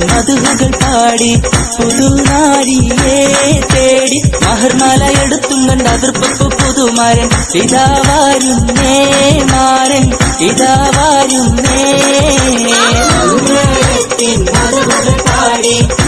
മധുകൾ പാടി പുതുനാരിയെ തേടി മഹർമാല എടുത്തും കണ്ട് അതിർപ്പു പുതുമാരൻ. ഇതാവാരുന്നേ മാരൻ ഇതാവാരുന്നേ മധുകൾ പാടി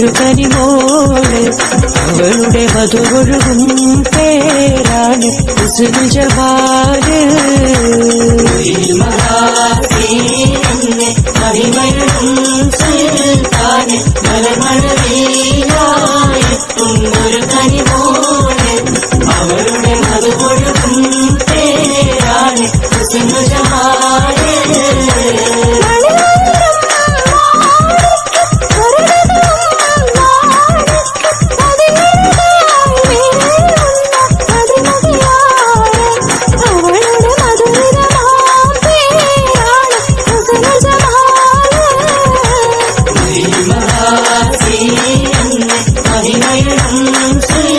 മലർവഴവില്ലായിട്ടുണ്ടൊരു കനിമോൾ അവളുടെ മധുരൊഴുകും പേരാണ് ഹുസ്നുൽ ജവാൽ മഹിമയഴും സുൽത്താന് മലർമഴവില്ലായിട്ടുണ്ടൊരു see.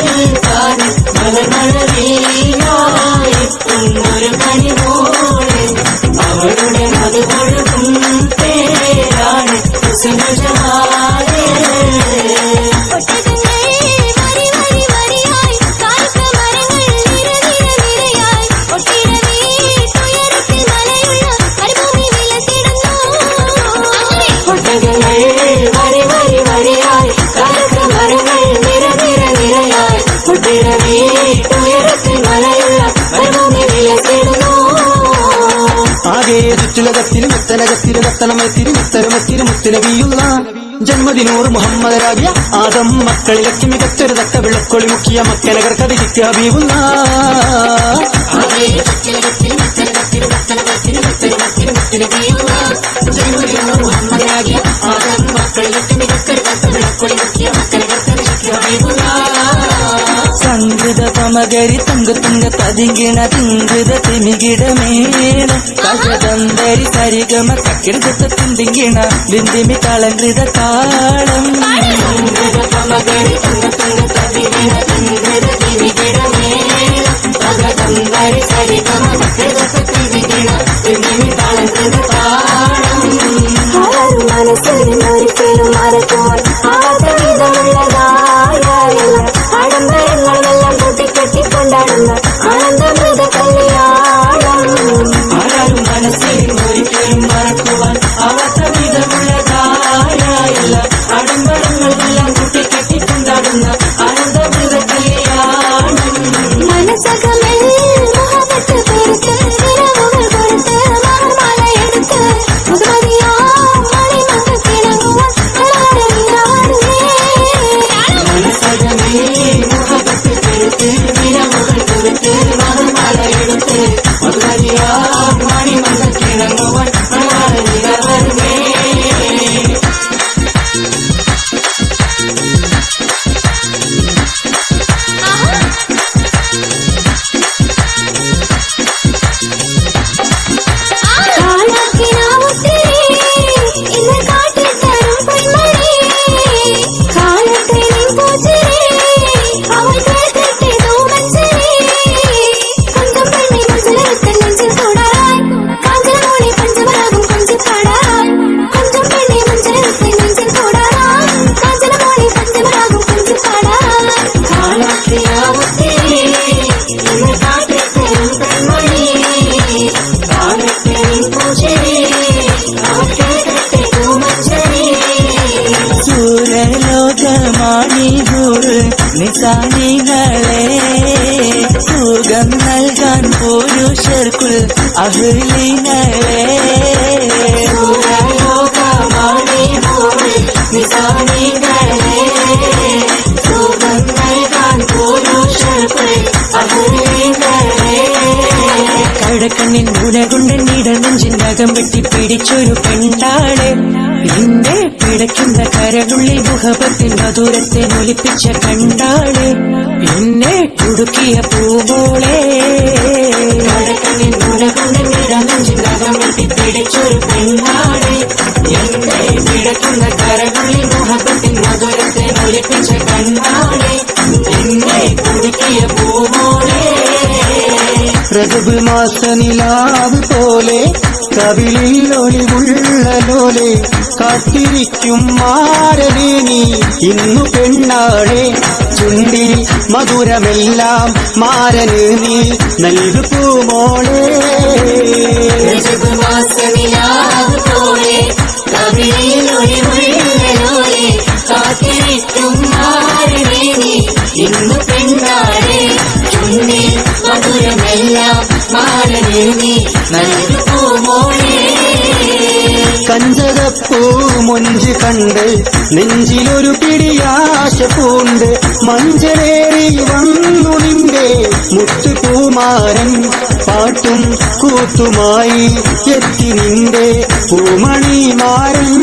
മുത്തനകത്തിന് രത്തനമത്തിരി മുത്തരമത്തിരി മുത്തനബിയുള്ള ജന്മദിനൂർ മുഹമ്മദ് രാബിയ ആദം മക്കളിലക്ക് മികച്ചൊരു തക്ക വിളക്കൊളി മുക്കിയ മക്കനകർ കഥിക്ക് ഹബീബുള്ള സംഗൃത പമകരി തുങ്ക തുങ്ക പതിങ്കിണ തിങ്കൃത തിമികിട മേള. കജതന്തരി സരിഗമ കക്കിടത തിന്തിങ്കിണ ബിന്ദിമി കളങ്കൃത താളം സംഗൃത പമകരി തുങ്ക തുങ്ക പതിങ്കിണ തിങ്കൃത തിമികിട മേള. കജതന്തരി സരിഗമ കക്കിടത തിന്തിങ്കിണ ബിന്ദിമി താളം എന്നെ കരകുള്ളിൽ മുഖപത്തിൽ മധുരത്തെ ഒലിപ്പിച്ച കണ്ടാളെ. എന്നെ കുടുക്കിയ പൂവോളെ കടക്കണിൽ വെട്ടി പിടിച്ചൊരു പെണ്ണാണ് എന്നെ കിടക്കുന്ന കരകുള്ളിൽ മുഖപത്തിൽ മധുരത്തെ ഒലിപ്പിച്ച കണ്ടാളെ എന്നെ കുടുക്കിയ പൂമോളെ രജബ് മാസനിലാവ് പോലെ കവിളിൽ ഒളിവുള്ളലോലെ കാത്തിരിക്കും മാരനെ നീ. ഇന്നു പെണ്ണാളെ ചുണ്ടി മധുരമെല്ലാം മാരന് നീ. നൽകു പൂമോളെ മാസനിലാവ് പോലെ ഒളിവുള്ളലോലെ കാത്തിരിക്കും മാറിനെ നീ. ഇന്നു പെണ്ണാടെ കഞ്ചകപ്പൂ മൊഞ്ച് കണ്ട് നെഞ്ചിലൊരു പിടിയാശ പൂണ്ട് മഞ്ചലേറി വന്നു നിന്റെ മുത്തുപൂമാരൻ പാട്ടും കൂത്തുമായി എത്തി നിന്റെ പൂമണിമാരൻ.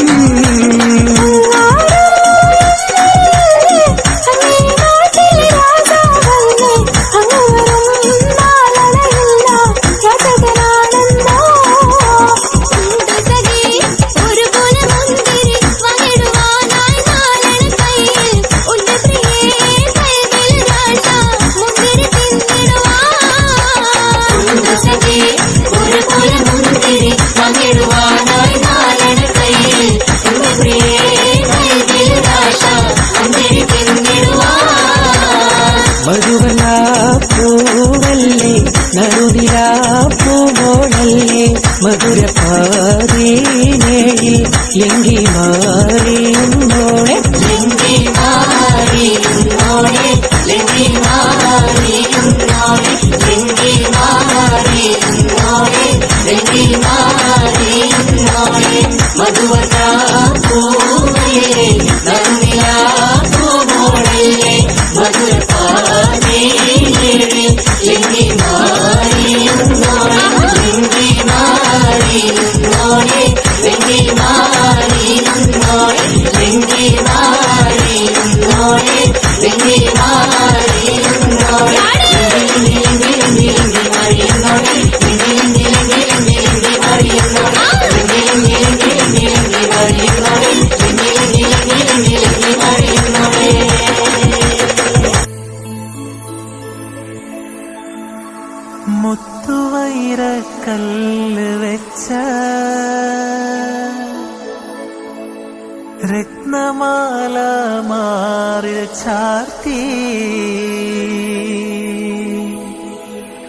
രത്നമാല മാറിൽ ചാർത്തി.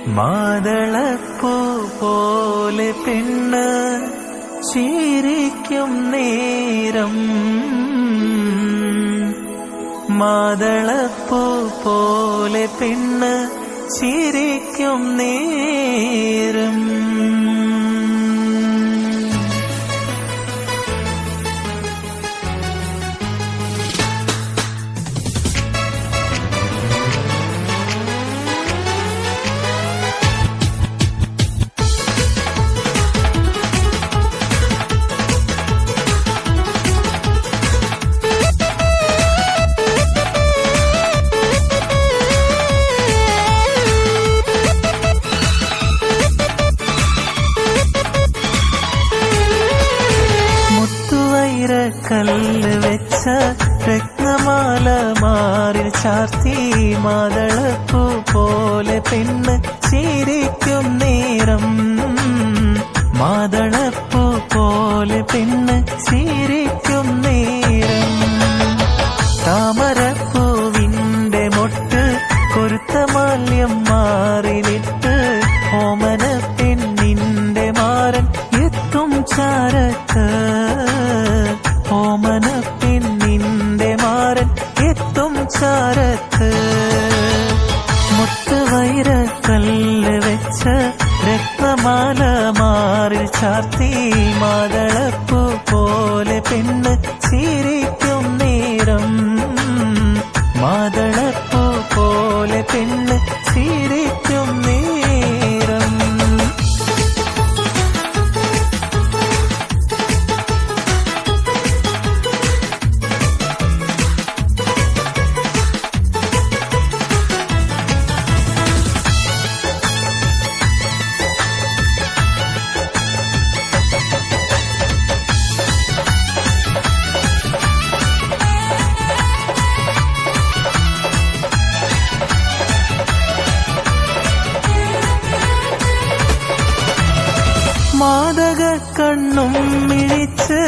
മാതളപ്പൂ പോലെ പെണ്ണ് ചിരിക്കും നേരം. മാതളപ്പൂ പോലെ പെണ്ണ് ചിരിക്കും നേരം. ചാരത്ത് മുത്തുവൈരക്കല്ല് വെച്ച രക്തമാല മാറിൽ ചാർത്തി മാതളപ്പൂ പോലെ പെണ്ണ് കണ്ണും മിഴിച്ച്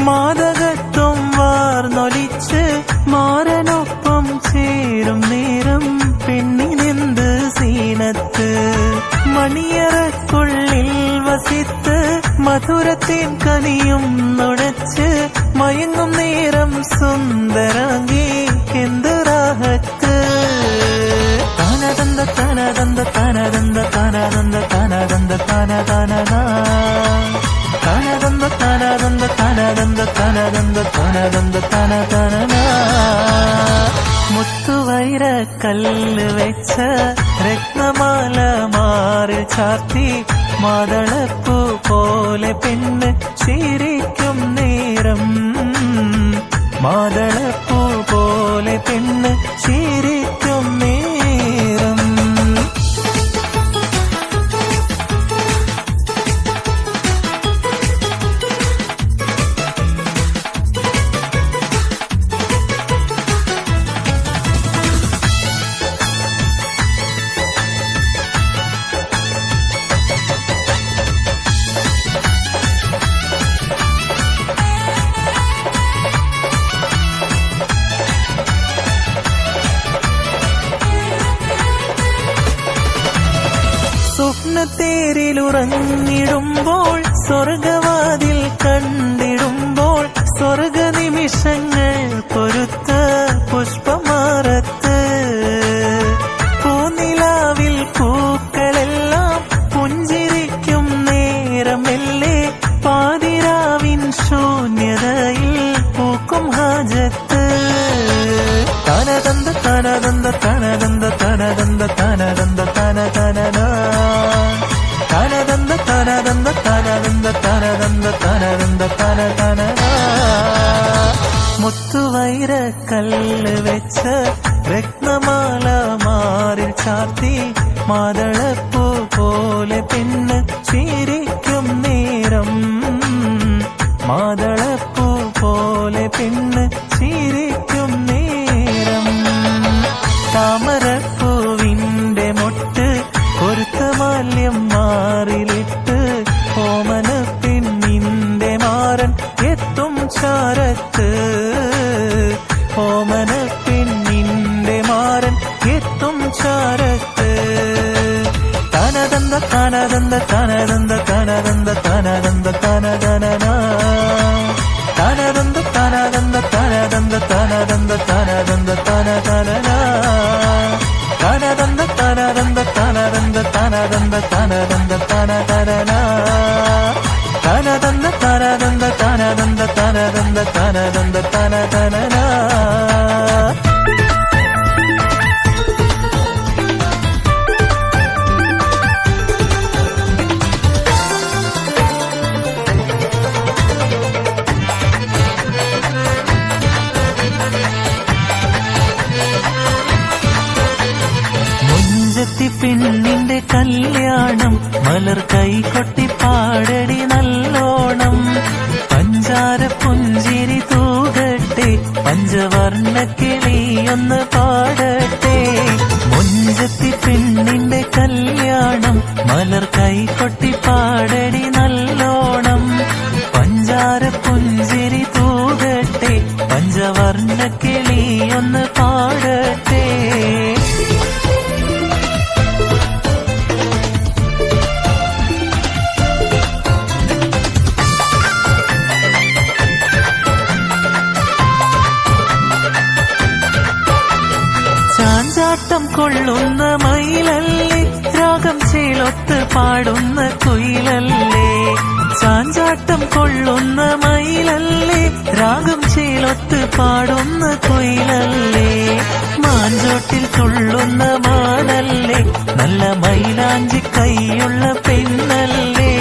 മാതകത്വം വാർന്നൊലിച്ച് മാരനൊപ്പം ചേരും നേരം പെണ്ണിനെന്ത് സീനത്ത് മണിയറക്കുള്ളിൽ വസിത്ത് മധുരത്തേൻ കനിയും നുണച്ച് മയങ്ങും നേരം സുന്ദരാങ്കി താനദന്ത തനതന്ത തന തന മുത്തുവൈര കല്ല് വെച്ച രത്നമാല മാറി ചാർത്തി മാതളപ്പൂ പോലെ പെണ്ണ് ചിരിക്കും നേരം മാതളപ്പൂ പോലെ പെണ്ണ് ചിരിക്കും சொர்க்கவாதில் கண் രത്നമാല മാറിൽ ചാർത്തി മാതളപ്പൂ പോലെ പെണ്ണ് ചിരിക്കും നേരം. മാതളപ്പൂ പോലെ പെണ്ണ് തനതന്ത തനതനന തനതന്ത തനതന്ത തനതന്ത തനതന്ത തനതന്ത തനതനന തനതന്ത തനതന്ത തനതന്ത തനതന്ത തനതന്ത തനതനന മുഞ്ചത്തി കൊള്ളുന്ന മയിലല്ലേ? രാഗം ചേലൊത്ത് പാടുന്ന കുയിലല്ലേ? ചാഞ്ചാട്ടം കൊള്ളുന്ന മയിലല്ലേ? രാഗം ചേലൊത്ത് പാടുന്ന കുയിലല്ലേ? മാഞ്ചോട്ടിൽ തുള്ളുന്ന മാനല്ലേ? നല്ല മൈലാഞ്ചി കൈയുള്ള പെണ്ണല്ലേ?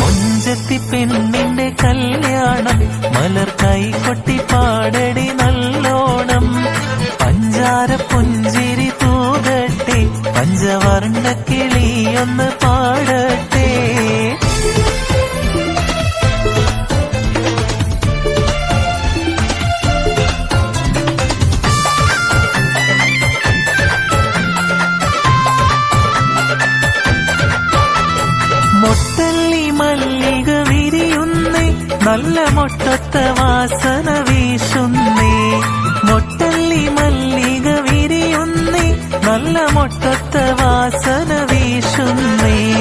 മുഞ്ചത്തി പെണ്ണിന്റെ കല്യാണം മലർ കൈ കൊട്ടി പാടടി നല്ലോണം. പഞ്ചാര പുഞ്ചിരി കിളിയൊന്ന് പാടട്ടെ. മൊട്ടല്ലി മല്ലിക വിരിയുന്ന നല്ല മൊട്ടത്തെ വാസന വീശുന്നേ. മൊട്ടല്ലി മല്ലിക വിരിയുന്നേ നല്ല മൊട്ടത്തെ വാസന വീശുന്നേ.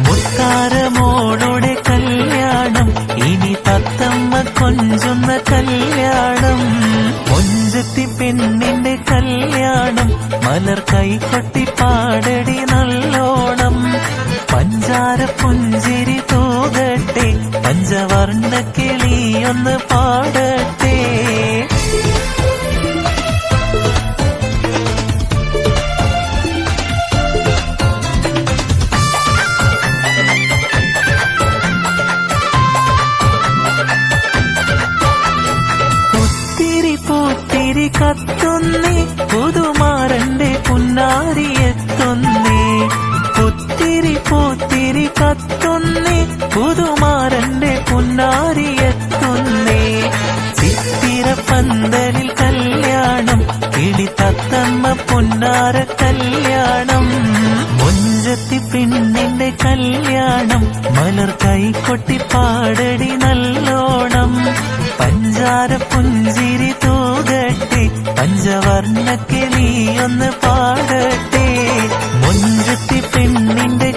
മുത്താരമോളുടെ കല്യാണം ഇനി തത്തമ്മ കൊഞ്ചുന്ന കല്യാണം. കൊഞ്ചത്തി പെണ്ണിന്റെ കല്യാണം മലർ കൈകൊട്ടി പാടടി നല്ലോണം. പഞ്ചാര പുഞ്ചിരി തൂകട്ടെ പഞ്ചവർണ കിളിയൊന്ന് പാടട്ടെ. കത്തുന്നേ പുതുമാരന്റെ ചിത്തിര പന്തലിൽ കല്യാണം കിളി തത്തമ്മ പുന്നാര കല്യാണം. മുഞ്ചത്തി പെണ്ണിന്റെ കല്യാണം മലർ കൈക്കൊട്ടി പാടടി നല്ലോണം. പഞ്ചാര പുഞ്ചിരി തൂകട്ടെ പഞ്ചവർണക്കെ നീ ഒന്ന് പാടട്ടെ. മുഞ്ചത്തി പെണ്ണിന്റെ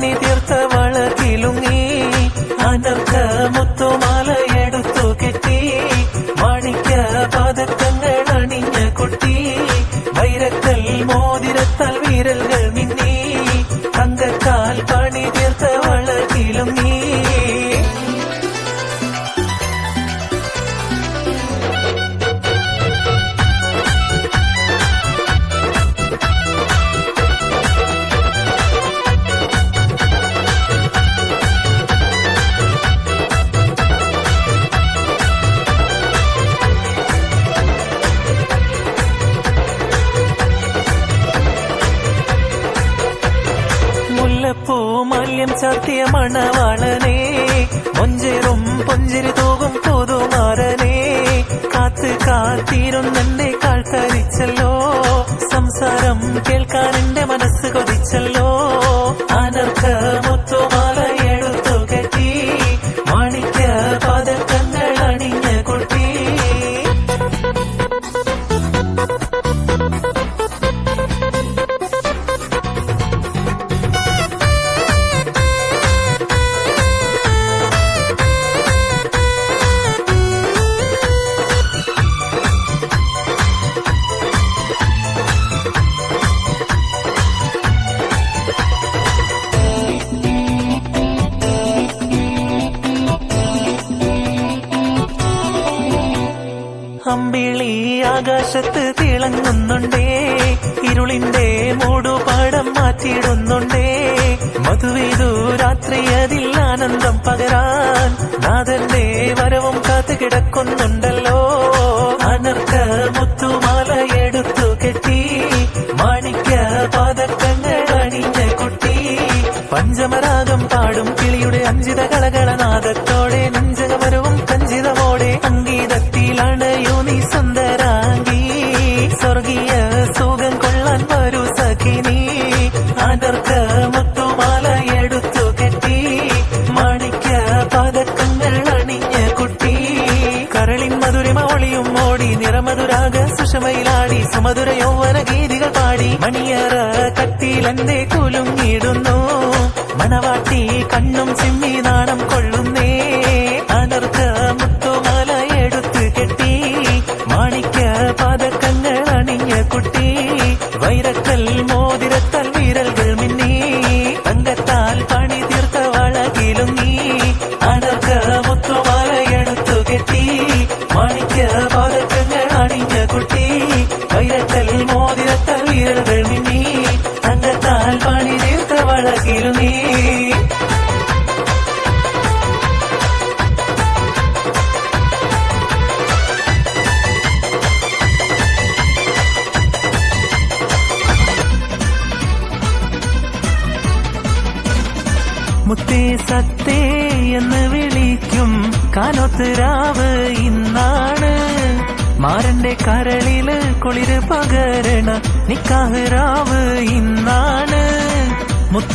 underneath you. ചാർത്തിയ മണവാളനെ മൊഞ്ചേറും പൊഞ്ചിരി തൂകും പുതുമാരനെ കാത്ത് കാത്തിരുന്നെന്നെ കാൽക്കരിച്ചല്ലോ സംസാരം കേൾക്കാൻ മൂടുപാടം മധുവേതു രാത്രി അതിൽ ആനന്ദം പകരാൻ നാഥന്റെ വരവും കാത്തു കിടക്കുന്നുണ്ടല്ലോ. അനർക്ക മുത്തുമാല എടുത്തു കെട്ടി മാണിക്യ പാദക്കങ്ങൾ അണിഞ്ഞ കുട്ടി. പഞ്ചമരാഗം പാടും കിളിയുടെ അഞ്ചിത കളകളനാദത്തോടെ നിറമധുരാഗ സമധുര യൗവന ഗീതികൾ പാടി. മണിയറ കത്തിലെന്തേ കുലുങ്ങിടുന്നു മണവാട്ടി കണ്ണും ചിമ്മി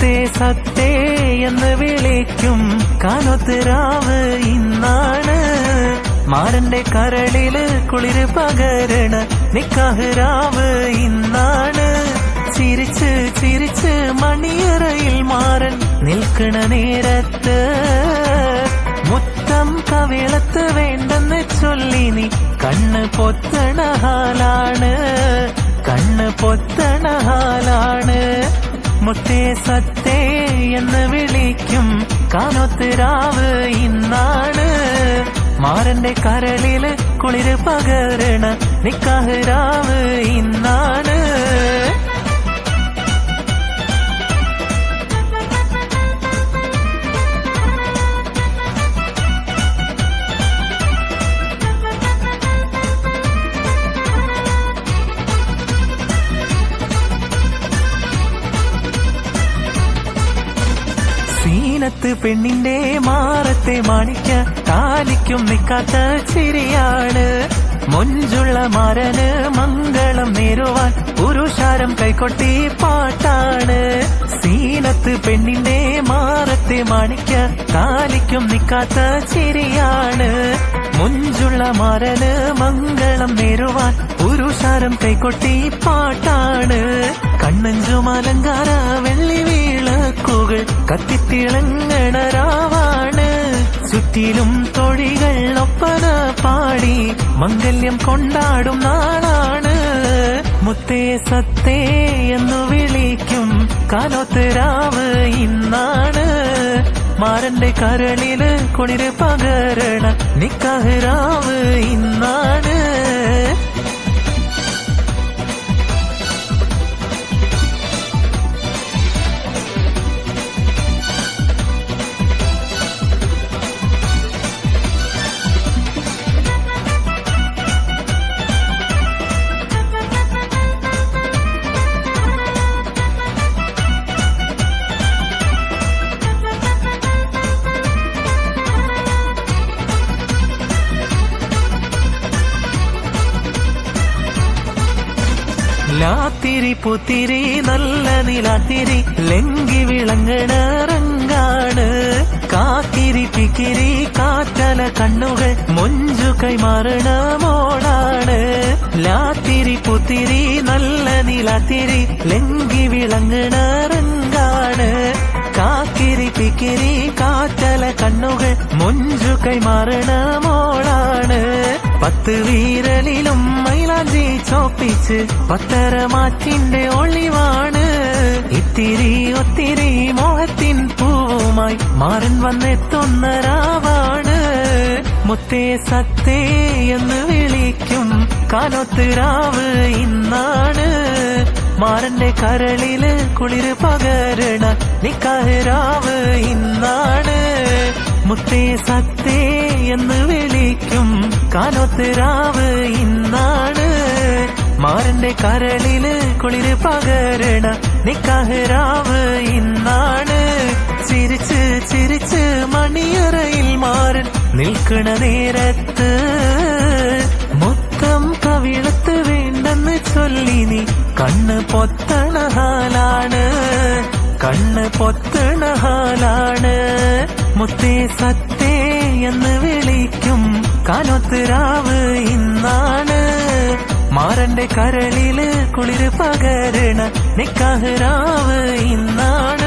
മുത്തേ സത്തേ എന്ന് വിളിക്കും. കാനൊത്ത് രാവ് ഇന്നാണ്. മാരന്റെ കരളിൽ കുളിര് പകരണ നിക്കാഹ് രാവ് ഇന്നാണ്. ചിരിച്ച് ചിരിച്ച് മണിയറയിൽ മാറൻ നിൽക്കണ നേരത്ത്. മുത്തം കവിളത്ത് വേണ്ടെന്ന് ചൊല്ലി നീ കണ്ണ് പൊത്തണ ഹാലാണ്. കണ്ണ് പൊത്തണ ഹാലാണ്. മുത്തേ സത്തേ എന്ന് വിളിക്കും. കാനൊത്ത് രാവ് ഇന്നാണ്. മാരന്റെ കരളിൽ കുളിര് പകരണ നിക്കാഹ് രാവ് ഇന്നാണ്. സീനത്ത് പെണ്ണിന്റെ മാറത്തെ മാണിക്ക കാലിക്കും നിക്കാത്ത ചിരിയാണ്. മൊഞ്ചുള്ള മരന് മംഗളം നേരുവാൻ പുരുഷാരം കൈക്കൊട്ടി പാട്ടാണ്. സീനത്ത് പെണ്ണിന്റെ മാറത്തെ മാണിക്ക കാലിക്കും നിക്കാത്ത ചിരിയാണ്. മുഞ്ചുള്ള മരന് മംഗളം നേരുവാൻ പുരുഷാരം കൈക്കൊട്ടി പാട്ടാണ്. കണ്ണഞ്ചും അലങ്കാര വെള്ളി വിളക്കുകൾ കത്തിത്തിളങ്ങണ രാവാണ് ചുറ്റിലും തൊഴികൾ ഒപ്പന പാടി മംഗല്യം കൊണ്ടാടും നാളാണ്. മുത്തേ സത്തേ എന്ന് വിളിക്കും കാലോത്ത് രാവ് ഇന്നാണ്. മാരന്റെ കരളിൽ കുളിര് പകരണ നിക്കാഹ് രാവ് ഇന്നാണ്. പുത്തിരി നല്ല നിലാത്തിരി ലങ്കി വിളങ്ങണ റങ്കാണ് കാക്കിരി പിക്കിരി കാറ്റല കണ്ണുകൾ മൊഞ്ചു കൈമാറണ മോളാണ് ലാത്തിരി പുത്തിരി നല്ല നിലാത്തിരി ലങ്കി വിളങ്ങണ റങ്കാണ് കാക്കിരി പിക്കിരി കാറ്റല കണ്ണുകൾ മൊഞ്ചു കൈമാറണ മോളാണ് പത്ത് വീരലിലും മൈലാഞ്ചി ചോപ്പിച്ച് പത്തര മാറ്റിന്റെ ഒളിവാണ്. ഇത്തിരി ഒത്തിരി മോഹത്തിൻ പൂവുമായി മാറൻ വന്നെത്തുന്ന രാവാണ്. മുത്തേ സത്തേ എന്ന് വിളിക്കും കാലത്ത് രാവ് ഇന്നാണ്. മാറന്റെ കരളിൽ കുളിര് പകരണ നിക്കാഹ് രാവ് ഇന്നാണ്. മുത്തേ സത്തേ എന്ന് വിളിക്കും കാനൊത്ത് രാവ് ഇന്നാണ്. മാറിന്റെ കരളിൽ കുളിര് പകരണ നിക്കാഹ് രാവ് ഇന്നാണ്. ചിരിച്ച് ചിരിച്ച് മണിയറയിൽ മാറൻ നിൽക്കണ നേരത്ത് മൊത്തം കവിളത്ത് വേണ്ടെന്ന് ചൊല്ലി നീ കണ്ണ് പൊത്തണ ഹാലാണ്. കണ്ണ് പൊത്തണ ഹാലാണ്. മുത്തേ സത്തേ എന്ന് വിളിക്കും കാനൊത്ത് രാവ് ഇന്നാണ്. മാറന്റെ കരളിൽ കുളിര് പകരണ നിക്കാഹ് രാവ് ഇന്നാണ്.